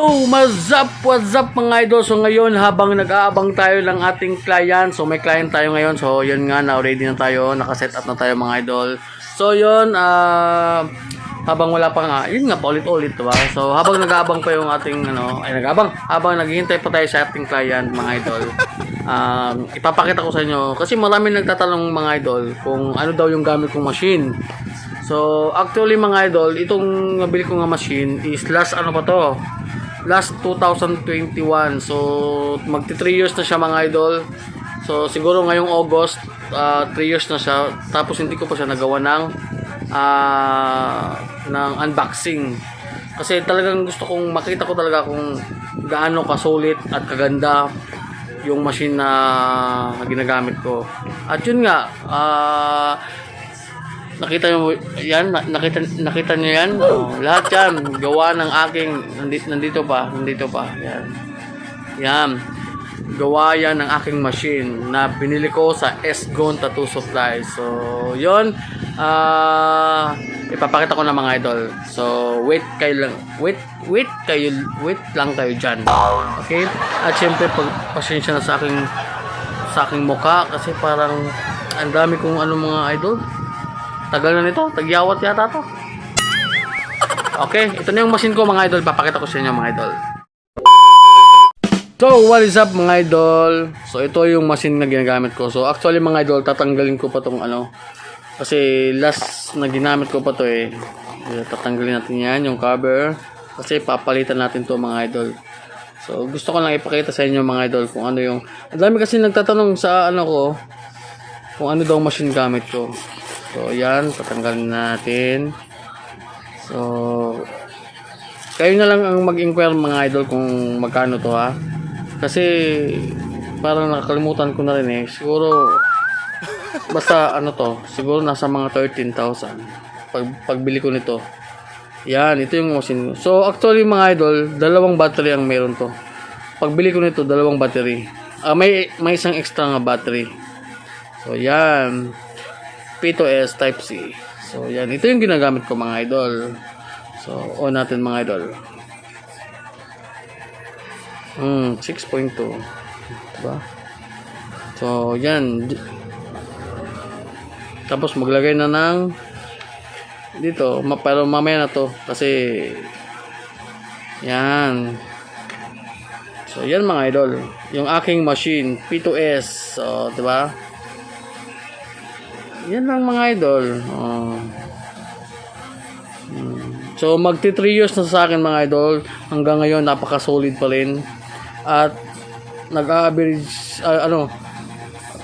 So, what's up, what's up mga idol? So ngayon, habang nag-aabang tayo ng ating client, so may client tayo ngayon, so yun nga, na ready na tayo, nakaset up na tayo mga idol. So yun, ah, habang wala pa nga, yun nga, paulit-ulit, diba? So habang nag-aabang pa yung ating, ano, ay nag-aabang, habang naghihintay pa tayo sa ating client mga idol, um, ipapakita ko sa inyo, kasi marami nagtatanong mga idol, kung ano daw yung gamit kong machine. So, actually mga idol, itong nabili ko nga machine is last ano pa to? Last 2021. So, magti 3 years na siya mga idol. So, siguro ngayong August, 3 years na siya. Tapos hindi ko pa siya nagawa ng ah, ng unboxing. Kasi talagang gusto kong makita ko talaga kung gaano kasulit at kaganda yung machine na ginagamit ko. At yun nga, ah Nakita niyo yan? Na- Nakita, nakita niyo yan? Oh, lahat yan. Gawa ng aking, nandito, nandito pa, nandito pa. Yan. Yan. Gawa yan ng aking machine na binili ko sa S-Gon Tattoo Supply. So, yon Ah, ipapakita ko na mga idol. So, wait kayo lang. Wait, wait kayo, wait lang kayo dyan. Okay? At syempre, pag pasensya na sa aking sa aking mukha kasi parang ang dami kong ano mga idol. Tagal na nito. Tagyawat yata to. Okay, ito na yung machine ko mga idol. Papakita ko sa inyo mga idol. So, what is up mga idol? So, ito yung machine na ginagamit ko. So, actually mga idol, tatanggalin ko pa tong ano. Kasi last na ginamit ko pa to eh. Tatanggalin natin yan, yung cover. Kasi papalitan natin to mga idol. So, gusto ko lang ipakita sa inyo mga idol kung ano yung... Ang dami kasi nagtatanong sa ano ko, kung ano daw machine gamit ko. So, yan. Tatanggalin natin. So, kayo na lang ang mag-inquire mga idol kung magkano to ha. Kasi, parang nakakalimutan ko na rin eh. Siguro, basta ano to, siguro nasa mga 13,000 pag pagbili ko nito. Yan, ito yung machine. So, actually mga idol, dalawang battery ang meron to. Pagbili ko nito, dalawang battery. Ah, may may isang extra nga battery. So, yan. P2S Type C. So, yan. Ito yung ginagamit ko mga idol. So, on natin mga idol. Hmm, 6.2. Diba? So, yan. Tapos, maglagay na ng dito. Pero mamaya na to. Kasi, yan. So, yan mga idol. Yung aking machine, P2S. So, diba? Yan lang mga idol. Oh. So magti 3 years na sa akin mga idol. Hanggang ngayon napaka-solid pa rin. At nag-average ah, ano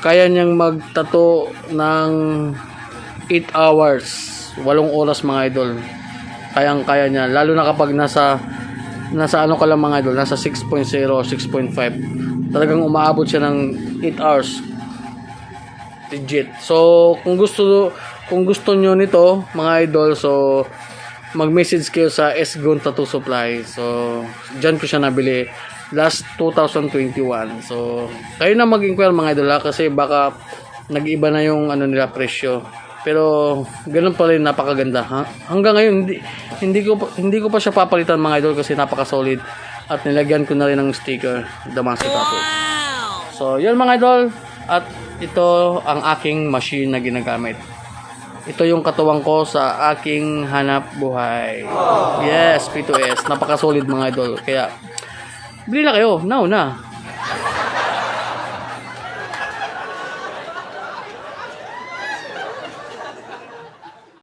kaya niyang magtato ng 8 hours. 8 oras mga idol. Kayang kaya niya lalo na kapag nasa nasa ano ka lang mga idol, nasa 6.0 6.5. Talagang umaabot siya ng 8 hours legit. So, kung gusto kung gusto nyo nito, mga idol, so mag-message kayo sa S-Gon Tattoo Supply. So, dyan ko siya nabili last 2021. So, kayo na mag-inquire mga idol ha, kasi baka nag-iba na yung ano nila presyo. Pero ganun pa rin napakaganda ha. Hanggang ngayon hindi hindi ko hindi ko pa siya papalitan mga idol kasi napaka-solid at nilagyan ko na rin ng sticker Damaso Tattoo. So, yun mga idol. At ito ang aking machine na ginagamit. Ito yung katuwang ko sa aking hanap buhay. Yes, P2S. Napaka-solid mga idol. Kaya, bili na kayo. Now na.